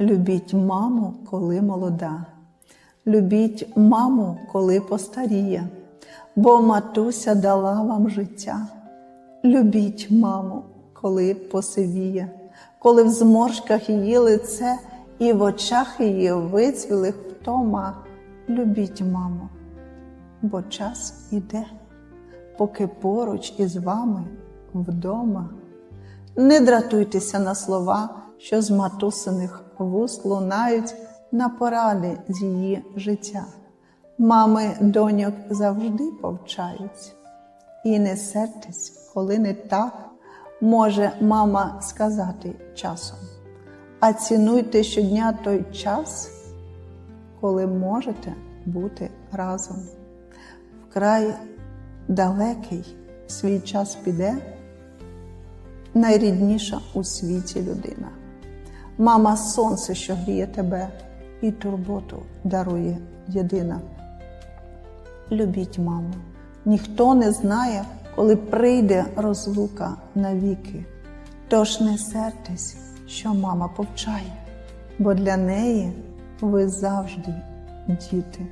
Любіть маму, коли молода. Любіть маму, коли постаріє, бо матуся дала вам життя. Любіть маму, коли посивіє, коли в зморшках її лице і в очах її вицвілих втома. Любіть маму, бо час іде, поки поруч із вами вдома. Не дратуйтеся на слова, що з матусиних вуст лунають на поради з її життя. Мами доньок завжди повчають. І не сертесь, коли не так може мама сказати часом. А цінуйте щодня той час, коли можете бути разом. Вкрай далекий свій час піде найрідніша у світі людина. Мама сонце, що гріє тебе, і турботу дарує єдина. Любіть маму, ніхто не знає, коли прийде розлука навіки. Тож не сертесь, що мама повчає, бо для неї ви завжди діти.